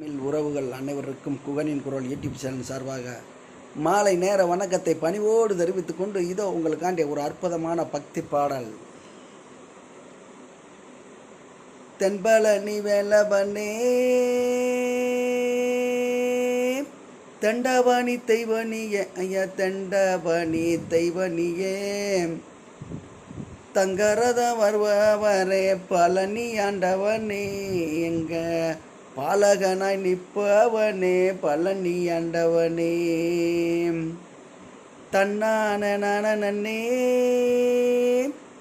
தமிழ் உறவுகள் அனைவருக்கும் குகனின் குரல் யூடியூப் சேனல் சார்பாக மாலை நேர வணக்கத்தை பணிவோடு தெரிவித்துக் கொண்டு இதோ உங்களுக்காண்டிய ஒரு அற்புதமான பக்தி பாடல். தென்பழனி வேலவனே தண்டவாணி தெய்வனியே ஐயா தண்டவாணி தெய்வனியே. தங்கரத வருபவரே பழனி ஆண்டவனே எங்க பாலகனாய் நிற்பவனே பழனி ஆண்டவனே. தன்னான நன்னே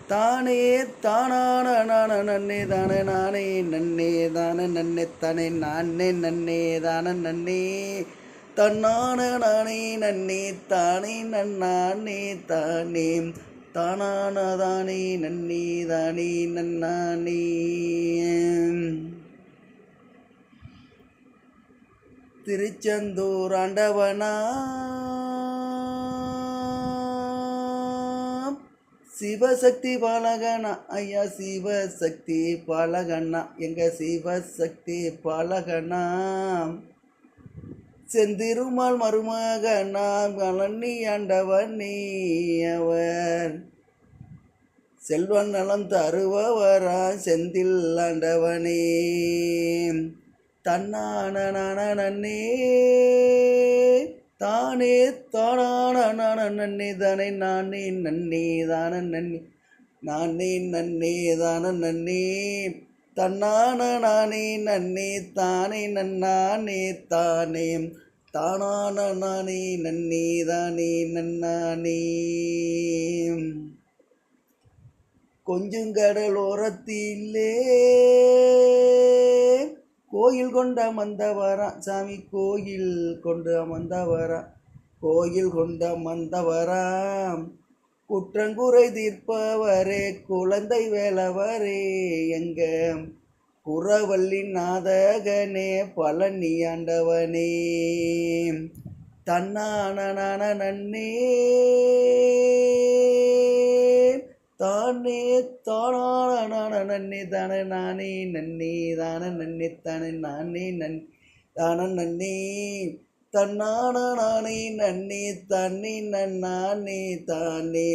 தானே தானான நான நன்னே தானே நானே நன்னே தான நன்னே தானே நானே நன்னே தான நன்னே. தன்னான நானே நன்னே தானே நன்னானே தானே. தானானதானே நன்னே தானே நன்னானே. திருச்செந்தூர் ஆண்டவனா. சிவசக்தி பாலகனா. ஐயா சிவசக்தி பாலகனா. எங்க சிவசக்தி பாலகனா. செந்திருமால் மருமகனாம் கலனி ஆண்டவனே அவர். செல்வன் நலம் தருபவரா. செந்தில் ஆண்டவனே. தன்னானே நன்னே. தானே தானான நன்னே. தானே நானே நன்னே. தான நன்னே. நானே நன்னே. தான நன்னே. தன்னான நானே நன்னே. தானே நன்னானே. தானே. தானான நானே நன்னே. தானே நன்னானே. கொஞ்சங்கடல் ஓரத்திலே கோயில் கொண்ட அமர்ந்தவரா சாமி கோயில் கொண்டு அமர்ந்தவரா கோயில் கொண்டு அமர்ந்தவராம் குற்றங்குறை தீர்ப்பவரே குழந்தை வேலவரே எங்க குறவல்லி நாதகனே பழனி ஆண்டவனே. தன்னான நன்னே. தானே தானான நன்னே தானே நானே நன்னே தான நன்னே தானே நானே நன் தான நன்னே தன்னான நானே நன்னே தன்னே நன்னானே தானே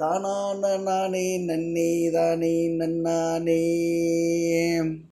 தானான நானே நன்னே தானே நன்னானே